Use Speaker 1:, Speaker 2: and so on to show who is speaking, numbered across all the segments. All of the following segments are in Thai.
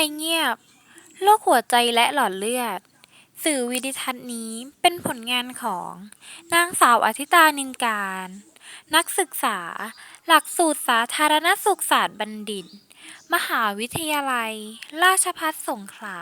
Speaker 1: ภัยเงียบ โรคหัวใจและหลอดเลือด สื่อวิดิทัศน์นี้เป็นผลงานของ นางสาวอธิตานินการ นักศึกษา หลักสูตรสาธารณสุขศาสตร์บัณฑิต มหาวิทยาลัย ราชภัฏสงขลา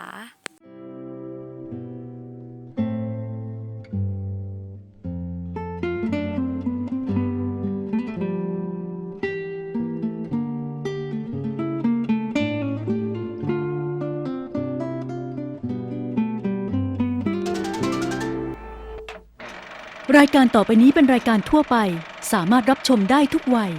Speaker 2: รายการต่อไปนี้เป็นรายการทั่วไป สามารถรับชมได้ทุกวัย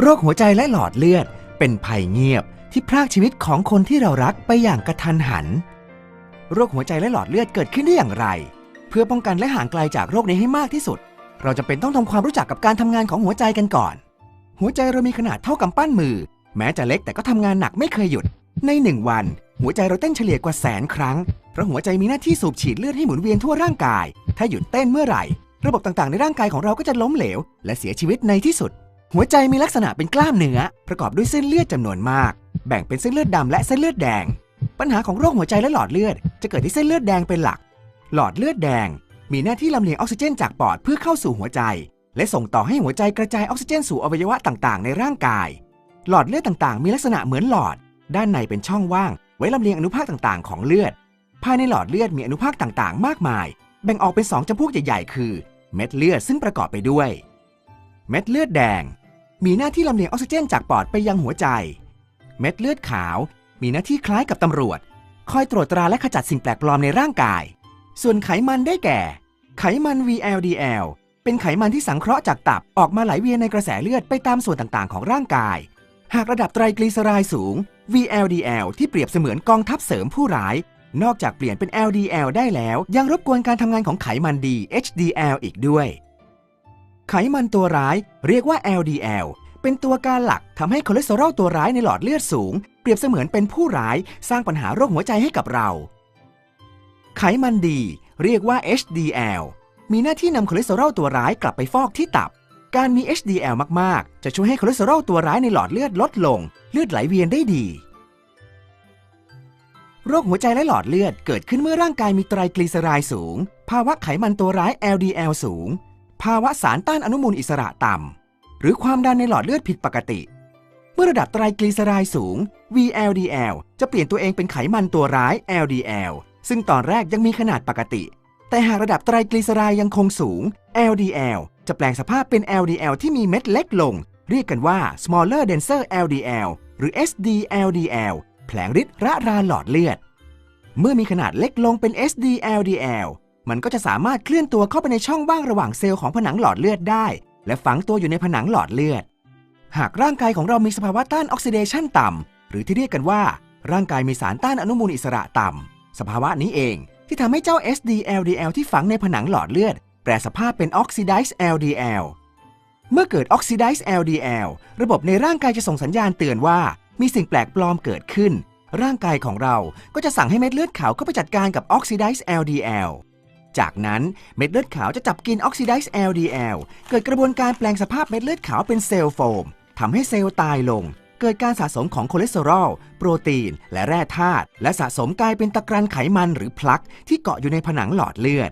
Speaker 3: โรคหัวใจและหลอดเลือด เป็นภัยเงียบที่พรากชีวิตของคนที่เรารักไปอย่างกระทันหัน โรคหัวใจและหลอดเลือดเกิดขึ้นได้อย่างไร เพื่อป้องกันและห่างไกลจากโรคนี้ให้มากที่สุด เราจะเป็นต้องทำความรู้จักกับการทำงานของหัวใจกันก่อน หัวใจเรามีขนาดเท่ากำปั้นมือ แม้จะเล็กแต่ก็ทำงานหนักไม่เคยหยุด ในหนึ่งวัน หัวใจเราเต้นเฉลี่ยกว่าแสนครั้งเพราะหัวใจมีหน้าที่สูบฉีดเลือดให้หมุนเวียนทั่วร่างกาย ถ้าหยุดเต้นเมื่อไหร่ ระบบต่างๆ ในร่างกายของเราก็จะล้มเหลว และเสียชีวิตในที่สุด หัวใจมีลักษณะเป็นกล้ามเนื้อประกอบด้วยเส้นเลือดจำนวนมาก แบ่งเป็นเส้นเลือดดำและเส้นเลือดแดง ปัญหาของโรคหัวใจและหลอดเลือด จะเกิดที่เส้นเลือดแดงเป็นหลัก หลอดเลือดแดง มีหน้าที่ลำเลียงออกซิเจนจากปอดเพื่อเข้าสู่หัวใจ และส่งต่อให้หัวใจกระจายออกซิเจนสู่อวัยวะต่างๆ ในร่างกาย หลอดเลือดต่างๆ มีลักษณะเหมือนหลอด ด้านในเป็นช่องว่าง ไว้ลำเลียงอนุภาคต่างๆ ของเลือด ภายในหลอดเลือดมีอนุภาคต่างๆ มากมาย แบ่งออกเป็นสองจำพวกใหญ่ๆ คือ เม็ดเลือดซึ่งประกอบไปด้วย เม็ดเลือดแดง มีหน้าที่ลำเลียงออกซิเจนจากปอดไปยังหัวใจ เม็ดเลือดขาว มีหน้าที่คล้ายกับตำรวจ คอยตรวจตราและขจัดสิ่งแปลกปลอมในร่างกาย ส่วนไขมันได้แก่ ไขมัน VLDL เป็นไขมันที่สังเคราะห์จากตับออกมาไหลเวียนในกระแสเลือดไปตามส่วนต่างๆ ของร่างกาย หากระดับไตรกลีเซอไรด์สูง VLDL ที่เปรียบเสมือนกองทัพเสริมผู้ร้าย นอกจากเปลี่ยนเป็น LDL ได้แล้ว ยังรบกวนการทำงานของไขมันดี HDL อีกด้วย ไขมันตัวร้ายเรียกว่า LDL เป็นตัวการหลักทำให้คอเลสเตอรอลตัวร้ายในหลอดเลือดสูง เปรียบเสมือนเป็นผู้ร้ายสร้างปัญหาโรคหัวใจให้กับเรา ไขมันดี เรียกว่า HDL มีหน้าที่นำคอเลสเตอรอลตัวร้ายกลับไปฟอกที่ตับ การมี HDL มาก ๆ จะช่วยให้คอเลสเตอรอลตัวร้ายในหลอดเลือดลดลง เลือดไหลเวียนได้ดี โรคหัวใจและหลอดเลือดเกิดขึ้นเมื่อร่างกายมีไตรกลีเซอไรด์สูง ภาวะไขมันตัวร้าย LDL สูง ภาวะสารต้านอนุมูลอิสระต่ำ หรือความดันในหลอดเลือดผิดปกติ เมื่อระดับไตรกลีเซอไรด์สูง VLDL จะเปลี่ยนตัวเองเป็นไขมันตัวร้าย LDL ซึ่งตอนแรกยังมีขนาดปกติ แต่หากระดับไตรกลีเซอไรด์ยังคงสูง LDL จะแปลงสภาพเป็น LDL ที่มีเม็ดเล็กลง เรียกกันว่า smaller denser LDL หรือ SDLDL แผลงฤทธิ์ระรานหลอดเลือด เมื่อมีขนาดเล็กลงเป็น SDLDL มันก็จะสามารถเคลื่อนตัวเข้าไปในช่องว่างระหว่างเซลล์ของผนังหลอดเลือดได้ และฝังตัวอยู่ในผนังหลอดเลือด หากร่างกายของเรามีสภาวะต้านออกซิเดชันต่ำ หรือที่เรียกกันว่า ร่างกายมีสารต้านอนุมูลอิสระต่ำ สภาวะนี้เองที่ทำให้เจ้า SDLDL ที่ฝังในผนังหลอดเลือด แปรสภาพเป็น Oxidized LDL เมื่อเกิด Oxidized LDL ระบบในร่างกายจะส่งสัญญาณเตือนว่า มีสิ่งแปลกปลอมเกิดขึ้น ร่างกายของเราก็จะสั่งให้เม็ดเลือดขาวเข้าไปจัดการกับ Oxidized LDL จากนั้นเม็ดเลือดขาวจะจับกิน Oxidized LDL เกิดกระบวนการแปลงสภาพเม็ดเลือดขาวเป็นเซลล์โฟมทำให้เซลล์ตายลง เกิดการสะสมของคอเลสเตอรอล โปรตีน และแร่ธาตุและสะสมกลายเป็นตะกรันไขมันหรือพลักที่เกาะอยู่ในผนังหลอดเลือด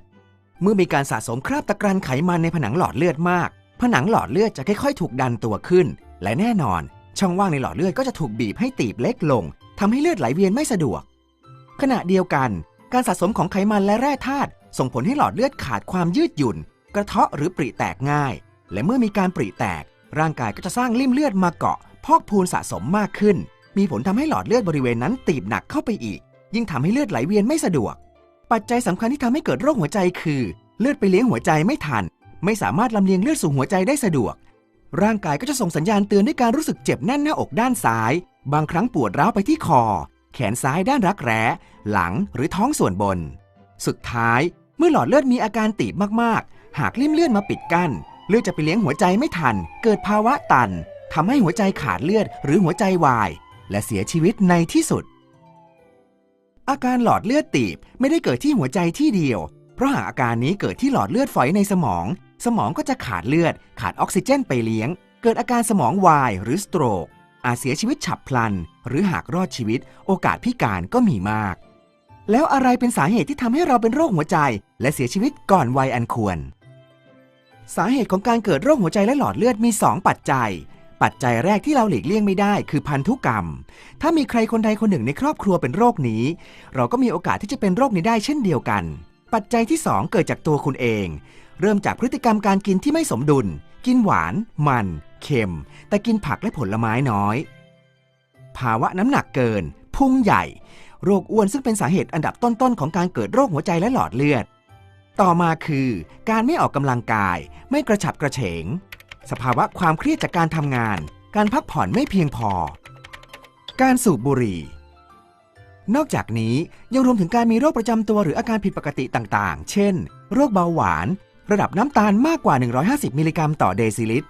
Speaker 3: เมื่อมีการสะสมคราบตะกรันไขมันในผนังหลอดเลือดมาก ผนังหลอดเลือดจะค่อยๆ ถูกดันตัวขึ้น และแน่นอน ช่องว่างในหลอดเลือดก็จะถูกบีบให้ตีบเล็กลงทำให้เลือดไหลเวียนไม่สะดวก ขณะเดียวกัน การสะสมของไขมันและแร่ธาตุ ส่งผลให้หลอดเลือดขาดความยืดหยุ่น กระเทาะหรือปริแตกง่าย และเมื่อมีการปริแตก ร่างกายก็จะสร้างริ่มเลือดมาเกาะ พอกพูนสะสมมากขึ้น มีผลทำให้หลอดเลือดบริเวณนั้นตีบหนักเข้าไปอีก ยิ่งทำให้เลือดไหลเวียนไม่สะดวก ปัจจัยสำคัญที่ทำให้เกิดโรคหัวใจคือ เลือดไปเลี้ยงหัวใจไม่ทัน ไม่สามารถลำเลียงเลือดสู่หัวใจได้สะดวก ร่างกายก็จะส่งสัญญาณเตือนด้วยการรู้สึกเจ็บแน่นหน้าอกด้านซ้าย บางครั้งปวดร้าวไปที่คอ แขนซ้ายด้านรักแร้ หลังหรือท้องส่วนบน สุดท้าย เมื่อหลอดเลือดมีอาการตีบมากๆ หากริ่มเลือดมาปิดกั้น เลือดจะไปเลี้ยงหัวใจไม่ทัน เกิดภาวะตันทำให้หัวใจขาดเลือดหรือหัวใจวาย และเสียชีวิตในที่สุด อาการหลอดเลือดตีบไม่ได้เกิดที่หัวใจที่เดียว เพราะหากอาการนี้เกิดที่หลอดเลือดฝอยในสมอง สมองก็จะขาดเลือด ขาดออกซิเจนไปเลี้ยง เกิดอาการสมองวายหรือสโตรกอาจเสียชีวิตฉับพลัน หรือหากรอดชีวิต โอกาสพิการก็มีมาก แล้วอะไรเป็นสาเหตุที่ทำให้เราเป็นโรคหัวใจ และเสียชีวิตก่อนวัยอันควร สาเหตุของการเกิดโรคหัวใจและหลอดเลือดมี 2 ปัจจัย ปัจจัยแรกที่เราหลีกเลี่ยงไม่ได้คือพันธุกรรม ถ้ามีใครคนใดคนหนึ่งในครอบครัวเป็นโรคนี้ เราก็มีโอกาสที่จะเป็นโรคนี้ได้เช่นเดียวกัน ปัจจัยที่ 2 เกิดจากตัวคุณเอง เริ่มจากพฤติกรรมการกินที่ไม่สมดุล กินหวาน มัน เค็ม แต่กินผักและผลไม้น้อย ภาวะน้ำหนักเกิน พุงใหญ่ โรคอ้วนซึ่งเป็นสาเหตุอันดับต้นๆ ของการเกิดโรคหัวใจและหลอดเลือด ต่อมาคือ การไม่ออกกำลังกาย ไม่กระฉับกระเฉง สภาวะความเครียดจากการทำงาน การพักผ่อนไม่เพียงพอ การสูบบุหรี่ นอกจากนี้ยังรวมถึงการมีโรคประจำตัวหรืออาการผิดปกติต่างๆ เช่น โรคเบาหวาน ระดับน้ำตาลมากกว่า 150 มิลลิกรัมต่อเดซิลิตร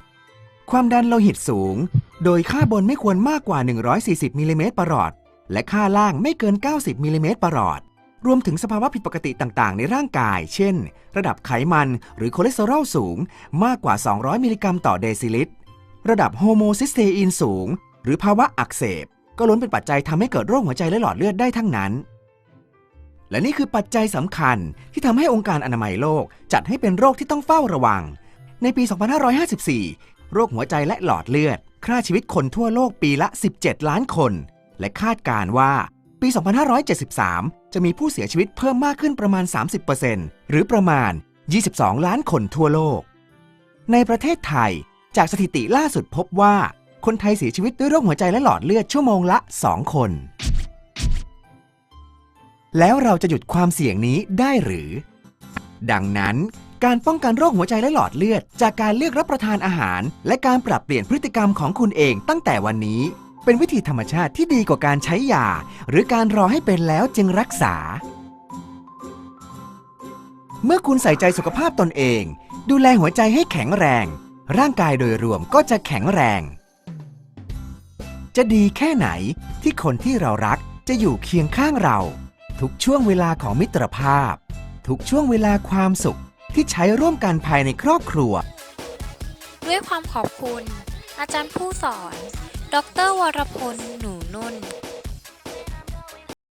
Speaker 3: ความดันโลหิตสูง โดยค่าบนไม่ควรมากกว่า 140 มิลลิเมตรประหลอด และค่าล่างไม่เกิน 90มิลลิเมตรประหลอด รวมถึงสภาวะผิดปกติต่างๆ ในร่างกาย เช่น ระดับไขมันหรือคอเลสเตอรอลสูง มากกว่า 200 มิลลิกรัมต่อเดซิลิตร ระดับโฮโมซิสเตอีนสูง หรือภาวะอักเสบ ก็ล้วนเป็นปัจจัยทำให้เกิดโรคหัวใจและหลอดเลือดได้ทั้งนั้น และนี่คือปัจจัยสำคัญที่ทำให้องค์การอนามัยโลกจัดให้เป็นโรคที่ต้องเฝ้าระวัง ในปี 2554 โรคหัวใจและหลอดเลือดฆ่าชีวิตคนทั่วโลกปีละ 17 ล้านคน และคาดการ์ว่าปี 2573 จะมีผู้เสียชีวิตเพิ่มมากขึ้นประมาณ 30%หรือประมาณ 22 ล้านคนทั่วโลก ในประเทศไทย จากสถิติล่าสุดพบว่า คนไทยเสียชีวิตด้วยโรคหัวใจและหลอดเลือดชั่วโมงละ 2 คน แล้วเราจะหยุดความเสี่ยงนี้ได้หรือ ดังนั้น การป้องกันโรคหัวใจและหลอดเลือด จากการเลือกรับประทานอาหาร และการปรับเปลี่ยนพฤติกรรมของคุณเองตั้งแต่วันนี้ เป็นวิธีธรรมชาติที่ดีกว่าการใช้ยา หรือการรอให้เป็นแล้วจึงรักษา เมื่อคุณใส่ใจสุขภาพตนเอง ดูแลหัวใจให้แข็งแรง ร่างกายโดยรวมก็จะแข็งแรง จะดีแค่ไหนที่คนที่เรารักจะอยู่เคียงข้างเรา ทุกช่วงเวลาของมิตรภาพ ทุกช่วงเวลาความสุขที่ใช้ร่วมกันภายในครอบครัว
Speaker 1: ด้วยความขอบคุณ อาจารย์ผู้สอน ดรวรพล หนูนุ่น